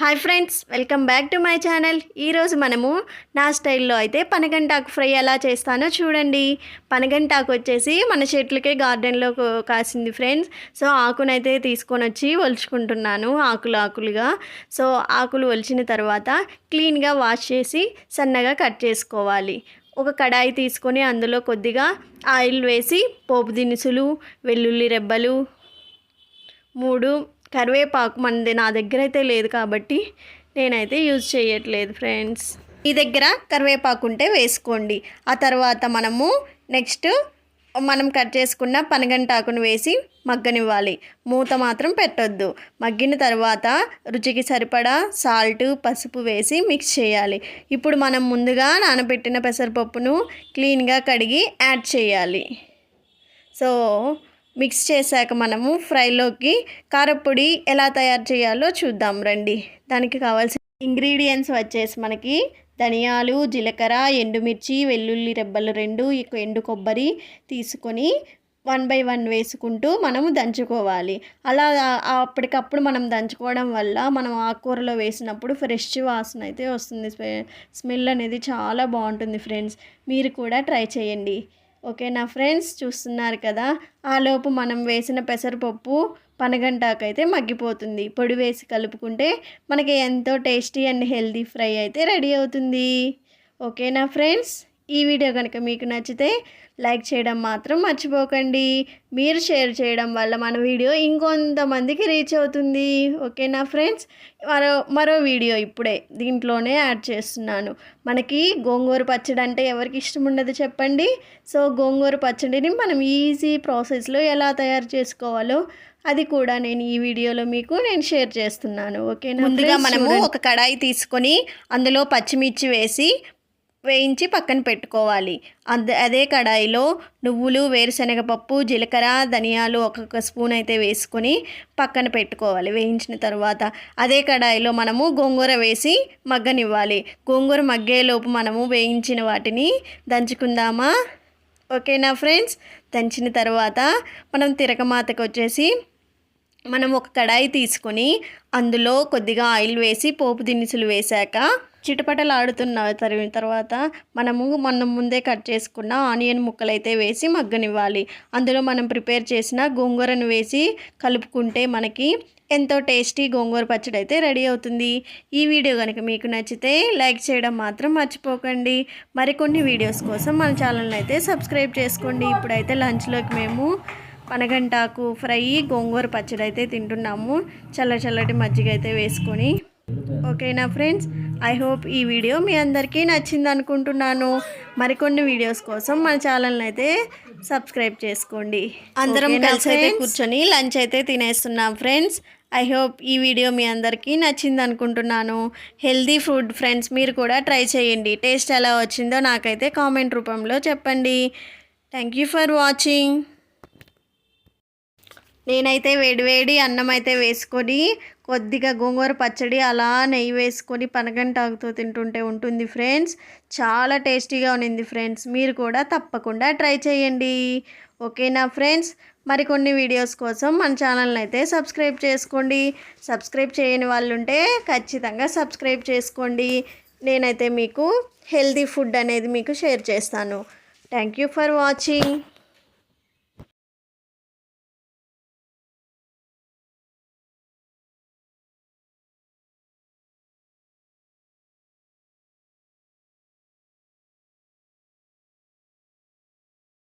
Hi friends welcome back to my channel. ఈరోజు మనము నా స్టైల్లో అయితే పనగంటాకు ఫ్రై ఎలా చేస్తానో చూడండి. పనగంటాకు వచ్చేసి మన చెట్లకే గార్డెన్లో కాసింది ఫ్రెండ్స్. సో ఆకునైతే తీసుకొని వచ్చి ఒలుచుకుంటున్నాను ఆకులు ఆకులుగా. సో ఆకులు ఒలిచిన తర్వాత క్లీన్గా వాష్ చేసి సన్నగా కట్ చేసుకోవాలి. ఒక కడాయి తీసుకొని అందులో కొద్దిగా ఆయిల్ వేసి పోపు దినుసులు వెల్లుల్లి రెబ్బలు మూడు కరివేపాకు మనది నా దగ్గర అయితే లేదు కాబట్టి నేనైతే యూజ్ చేయట్లేదు ఫ్రెండ్స్. మీ దగ్గర కరివేపాకు ఉంటే వేసుకోండి. ఆ తర్వాత మనము నెక్స్ట్ మనం కట్ చేసుకున్న పనగంటాకును వేసి మగ్గనివ్వాలి. మూత మాత్రం పెట్టొద్దు. మగ్గిన తర్వాత రుచికి సరిపడా సాల్ట్ పసుపు వేసి మిక్స్ చేయాలి. ఇప్పుడు మనం ముందుగా నానబెట్టిన పెసరపప్పును క్లీన్గా కడిగి యాడ్ చేయాలి. సో మిక్స్ చేశాక మనము ఫ్రైలోకి కారపొడి ఎలా తయారు చేయాలో చూద్దాం రండి. దానికి కావాల్సిన ఇంగ్రీడియంట్స్ వచ్చేసి మనకి ధనియాలు జీలకర్ర ఎండుమిర్చి వెల్లుల్లి రెబ్బలు రెండు ఎండు కొబ్బరి తీసుకొని వన్ బై వన్ వేసుకుంటూ మనము దంచుకోవాలి. అలా అప్పటికప్పుడు మనం దంచుకోవడం వల్ల మనం ఆకుకూరలో వేసినప్పుడు ఫ్రెష్ వాసన అయితే వస్తుంది. స్మె- స్మెల్ అనేది చాలా బాగుంటుంది ఫ్రెండ్స్. మీరు కూడా ట్రై చేయండి. ఓకే నా ఫ్రెండ్స్ చూస్తున్నారు కదా ఆలోపు మనం వేసిన పెసరపప్పు పనగంటాకైతే మగ్గిపోతుంది. పొడి వేసి కలుపుకుంటే మనకి ఎంతో టేస్టీ అండ్ హెల్తీ ఫ్రై అయితే రెడీ అవుతుంది. ఓకే నా ఫ్రెండ్స్? ఈ వీడియో కనుక మీకు నచ్చితే లైక్ చేయడం మాత్రం మర్చిపోకండి. మీరు షేర్ చేయడం వల్ల మన వీడియో ఇంకొంతమందికి రీచ్ అవుతుంది. ఓకేనా ఫ్రెండ్స్? మరో మరో వీడియో ఇప్పుడే దీంట్లోనే యాడ్ చేస్తున్నాను. మనకి గోంగూర పచ్చడి అంటే ఎవరికి ఇష్టం ఉండదు చెప్పండి. సో గోంగూర పచ్చడిని మనం ఈజీ ప్రాసెస్లో ఎలా తయారు చేసుకోవాలో అది కూడా నేను ఈ వీడియోలో మీకు నేను షేర్ చేస్తున్నాను. ఓకేనా ముందుగా మనము ఒక కడాయి తీసుకొని అందులో పచ్చిమిర్చి వేసి వేయించి పక్కన పెట్టుకోవాలి. అద అదే కడాయిలో నువ్వులు వేరుశనగపప్పు జీలకర్ర ధనియాలు ఒక్కొక్క స్పూన్ అయితే వేసుకొని పక్కన పెట్టుకోవాలి. వేయించిన తర్వాత అదే కడాయిలో మనము గోంగూర వేసి మగ్గనివ్వాలి. గోంగూర మగ్గేలోపు మనము వేయించిన వాటిని దంచుకుందామా? ఓకేనా ఫ్రెండ్స్? దంచిన తర్వాత మనం తిరగమాతకు వచ్చేసి మనం ఒక కడాయి తీసుకొని అందులో కొద్దిగా ఆయిల్ వేసి పోపు దినుసులు వేశాక చిటపటలాడుతున్న తరిగిన తర్వాత మనము మనం ముందే కట్ చేసుకున్న ఆనియన్ ముక్కలు అయితే వేసి మగ్గనివ్వాలి. అందులో మనం ప్రిపేర్ చేసిన గోంగూరను వేసి కలుపుకుంటే మనకి ఎంతో టేస్టీ గోంగూర పచ్చడి అయితే రెడీ అవుతుంది. ఈ వీడియో కనుక మీకు నచ్చితే లైక్ చేయడం మాత్రం మర్చిపోకండి. మరికొన్ని వీడియోస్ కోసం మన ఛానల్ని అయితే సబ్స్క్రైబ్ చేసుకోండి. ఇప్పుడైతే లంచ్లోకి మేము పనగంటాకు ఫ్రై గోంగూర పచ్చడి అయితే తింటున్నాము. చల్ల చల్లటి మజ్జిగ అయితే వేసుకొని. ఓకేనా ఫ్రెండ్స్? ఐ హోప్ ఈ వీడియో మీ అందరికీ నచ్చింది అనుకుంటున్నాను మరికొన్ని వీడియోస్ కోసం మన ఛానల్ని అయితే సబ్స్క్రైబ్ చేసుకోండి. అందరం కలిసి అయితే కూర్చొని లంచ్ అయితే తినేస్తున్నాం ఫ్రెండ్స్ ఐ హోప్ ఈ వీడియో మీ అందరికీ నచ్చింది అనుకుంటున్నాను హెల్దీ ఫుడ్ ఫ్రెండ్స్ మీరు కూడా ట్రై చేయండి. టేస్ట్ ఎలా వచ్చిందో నాకైతే కామెంట్ రూపంలో చెప్పండి. థ్యాంక్ యూ ఫర్ వాచింగ్ నేనైతే వేడివేడి అన్నం అయితే వేసుకొని కొద్దిగా గోంగూర పచ్చడి అలా నెయ్యి వేసుకొని పనగంటాకుతో తింటుంటే ఉంటుంది ఫ్రెండ్స్. చాలా టేస్టీగా ఉన్నింది ఫ్రెండ్స్. మీరు కూడా తప్పకుండా ట్రై చేయండి. ఓకేనా ఫ్రెండ్స్? మరికొన్ని వీడియోస్ కోసం మన ఛానల్ని అయితే సబ్స్క్రైబ్ చేసుకోండి. సబ్స్క్రైబ్ చేయని వాళ్ళు ఉంటే ఖచ్చితంగా సబ్స్క్రైబ్ చేసుకోండి. నేనైతే మీకు హెల్తీ ఫుడ్ అనేది మీకు షేర్ చేస్తాను. Thank you for watching.